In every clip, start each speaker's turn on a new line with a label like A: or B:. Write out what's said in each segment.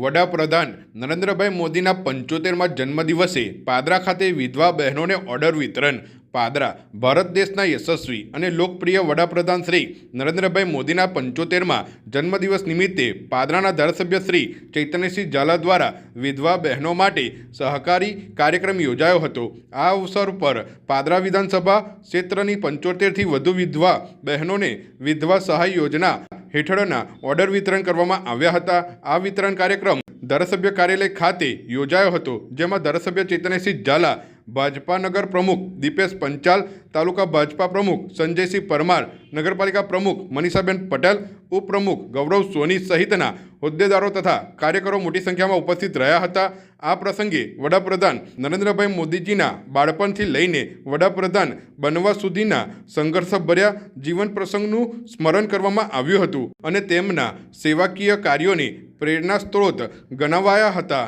A: વડાપ્રધાન નરેન્દ્રભાઈ મોદીના પંચોતેરમાં જન્મદિવસે પાદરા ખાતે વિધવા બહેનોને ઓર્ડર વિતરણ. પાદરા ભારત દેશના યશસ્વી અને લોકપ્રિય વડાપ્રધાન શ્રી નરેન્દ્રભાઈ મોદીના પંચોતેરમાં જન્મદિવસ નિમિત્તે પાદરાના ધારાસભ્ય શ્રી ચૈતન્યસિંહ ઝાલા દ્વારા વિધવા બહેનો માટે સહકારી કાર્યક્રમ યોજાયો હતો. આ અવસર પર પાદરા વિધાનસભા ક્ષેત્રની પંચોતેરથી વધુ વિધવા બહેનોને વિધવા સહાય યોજના હેઠળના ઓર્ડર વિતરણ કરવામાં આવ્યા હતા. આ વિતરણ કાર્યક્રમ ધારાસભ્ય કાર્યાલય ખાતે યોજાયો હતો, જેમાં ધારાસભ્ય ચેતનસિંહ ઝાલા ભાજપા નગર પ્રમુખ દીપેશ પંચાલ, તાલુકા ભાજપા પ્રમુખ સંજયસિંહ પરમાર, નગરપાલિકા પ્રમુખ મનીષાબેન પટેલ, ઉપપ્રમુખ ગૌરવ સોની સહિતના હોદ્દેદારો તથા કાર્યકરો મોટી સંખ્યામાં ઉપસ્થિત રહ્યા હતા. આ પ્રસંગે વડાપ્રધાન નરેન્દ્રભાઈ મોદીજીના બાળપણથી લઈને વડાપ્રધાન બનવા સુધીના સંઘર્ષભર્યા જીવન પ્રસંગનું સ્મરણ કરવામાં આવ્યું હતું અને તેમના સેવાકીય કાર્યોને પ્રેરણા સ્ત્રોત ગણાવાયા હતા.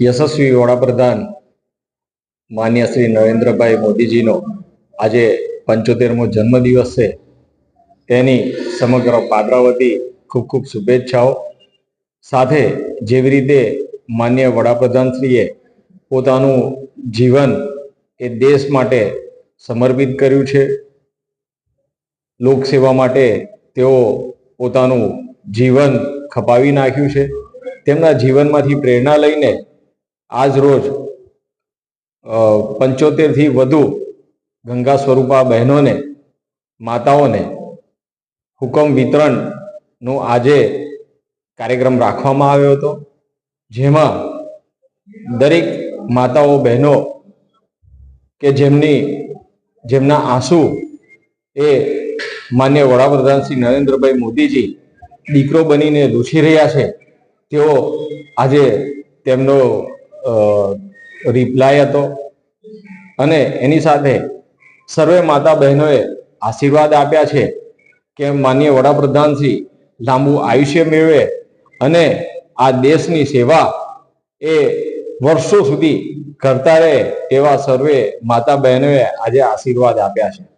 B: યશસ્વી વડાપ્રધાન માન્ય શ્રી નરેન્દ્રભાઈ મોદીજીનો આજે પંચોતેરમો જન્મદિવસ છે. તેની સમગ્ર પાદરાવતી ખૂબ ખૂબ શુભેચ્છાઓ. સાથે જેવી રીતે માન્ય વડાપ્રધાનશ્રીએ પોતાનું જીવન એ દેશ માટે સમર્પિત કર્યું છે. લોકસેવા માટે તેઓ પોતાનું જીવન ખપાવી નાખ્યું છે. તેમના જીવનમાંથી પ્રેરણા લઈને આજ રોજ પંચોતેરથી વધુ ગંગા સ્વરૂપા બહેનોને, માતાઓને હુકમ વિતરણનો આજે કાર્યક્રમ રાખવામાં આવ્યો હતો, જેમાં દરેક માતાઓ બહેનો કે જેમની, જેમના આંસુ એ માન્ય વડાપ્રધાન શ્રી નરેન્દ્રભાઈ મોદીજી દીકરો બનીને લૂછી રહ્યા છે, તેઓ આજે તેમનો રિપ્લાય હતો. અને એની સાથે સર્વે માતા બહેનોએ આશીર્વાદ આપ્યા છે કે માન્ય વડાપ્રધાનશ્રી લાંબુ આયુષ્ય મેળવે અને આ દેશની સેવા એ વર્ષો સુધી કરતા રહે તેવા સર્વે માતા બહેનોએ આજે આશીર્વાદ આપ્યા છે.